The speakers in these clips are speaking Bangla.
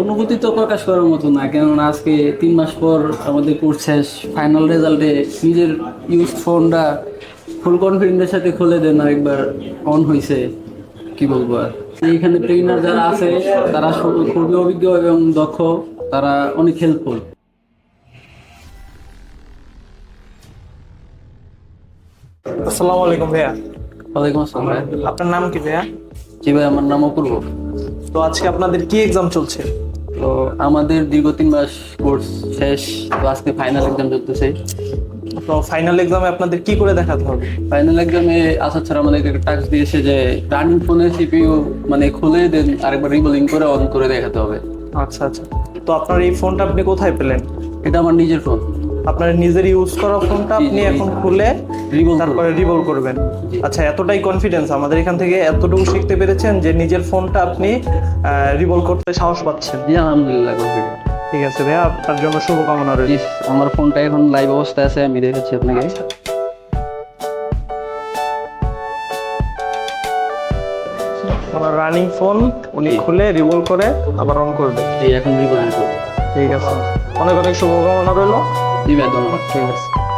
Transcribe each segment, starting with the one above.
অনুভূতি তো প্রকাশ করার মতো না কেননা আজকে তিন মাস পর আমাদের কোর্স শেষ ফাইনাল রেজাল্টে নিজের ইউজ ফোনটা ফুল কনফিডেন্সের সাথে খুলে দেন আরেকবার অন হয়েছে কি বলব আর। এইখানে ট্রেনার যারা আছে তারা খুবই অভিজ্ঞ এবং দক্ষ তারা অনেক হেল্পফুল আসসালামু আলাইকুম ভাইয়া। ওয়ালাইকুম আসসালাম আপনার নাম কি ভাইয়া? জি ভাই আমার নাম অপূর্ব। তো আজকে আপনাদের কি এক্সাম চলছে? তো আমাদের দীর্ঘ তিন মাস কোর্স শেষ তো আজকে ফাইনাল এক্সাম চলতেছে। তো ফাইনাল এক্সামে আপনাদের কি করে দেখাতে হবে? ফাইনাল এক্সামে আসার ছাড়া আমাদেরকে একটা টাস্ক দিয়েছে যে রানিং ফোনের সিপিইউ মানে খুলে দেন আরেকবার রিবোলিং করে অন করে দেখাতে হবে। আচ্ছা আচ্ছা। তো আপনার এই ফোনটা আপনি কোথায় পেলেন? এটা আমার নিজের ফোন আপনার নিজের ইউজ করা ফোনটা আপনি। এখন খুলে রিভোল তারপরে রিভল করবেন। আচ্ছা এতটাই কনফিডেন্স আমাদের এখান থেকে এতটুকু শিখতে পেরেছেন যে নিজের ফোনটা আপনি রিভল করতে সাহস পাচ্ছেন। জি আলহামদুলিল্লাহ। ঠিক আছে ভাইয়া আপনার জন্য শুভকামনা রইল। আমার ফোনটা এখন লাইভ অবস্থায় আছে আমি দেখাচ্ছি আপনাকে। আমার রানিং ফোন উনি খুলে রিভল করে আবার অন করবে। জি এখন রিবোলিং করব। ঠিক আছে। অনেক অনেক শুভকামনা রইল। জি ভাই ধন্যবাদ ঠিক আছে জি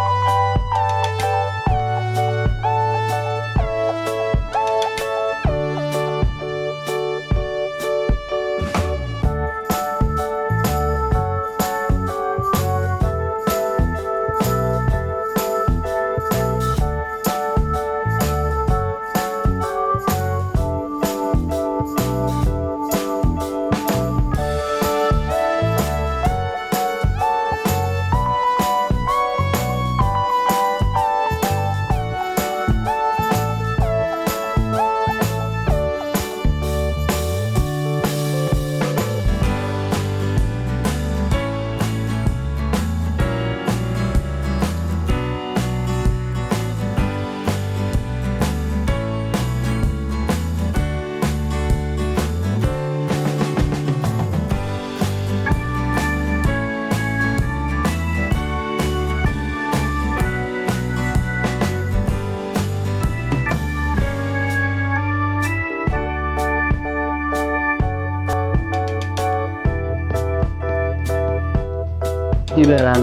রান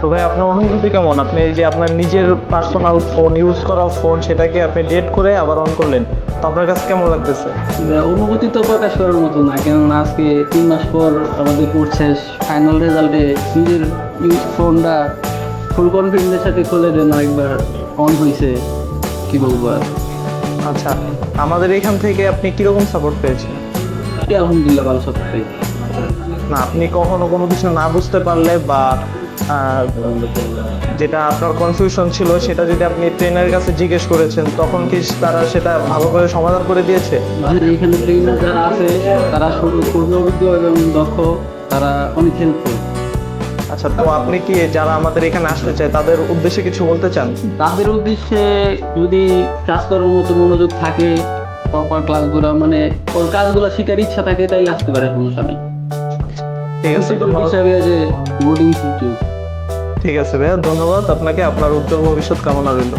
তো ভাই আপনার অনুভূতি কেমন? আপনি এই যে আপনার নিজের পার্সোনাল ফোন ইউজ করা ফোন সেটাকে আপনি ডেট করে আবার অন করলেন তো আপনার কাছে কেমন লাগতেছে? অনুভূতি তো প্রকাশ করার মতো না কেননা আজকে তিন মাস পর আমাদের কোর্স শেষ ফাইনাল রেজাল্টে নিজের ইউজ ফোনটা ফুল কনফিডেন্সের সাথে খুলে দেন আরেকবার অন হয়েছে কি বলব আর। আচ্ছা আমাদের এখান থেকে আপনি কীরকম সাপোর্ট পেয়েছেন? আলহামদুলিল্লাহ ভালো সত্যি না আপনি কখনো কোনো কিছু না বুঝতে পারলে বা যেটা আপনার কনফিউশন ছিল সেটা যদি আপনি ট্রেনের কাছে জিজ্ঞেস করেছেন তখন কি তারা সেটা ভালো করে সমাধান করে দিয়েছে? এখানে ট্রেনার যারা আছে তারা অভিজ্ঞ এবং দক্ষ তারা অনেক হেল্পফুল আচ্ছা তো আপনি কি যারা আমাদের এখানে আসতে চায় তাদের উদ্দেশ্যে কিছু বলতে চান? তাদের উদ্দেশ্যে যদি কাজ করার মতো মনোযোগ থাকে প্রপার ক্লাসগুলো মানে ওর কাজগুলো শেখার ইচ্ছা থাকে তাই আসতে পারে সমস্যা নেই। ঠিক আছে হিসাবে যে বোর্ডিং ঠিক আছে ভাইয়া ধন্যবাদ। আপনাকে আপনার উজ্জ্বল ভবিষ্যৎ কামনা রইল।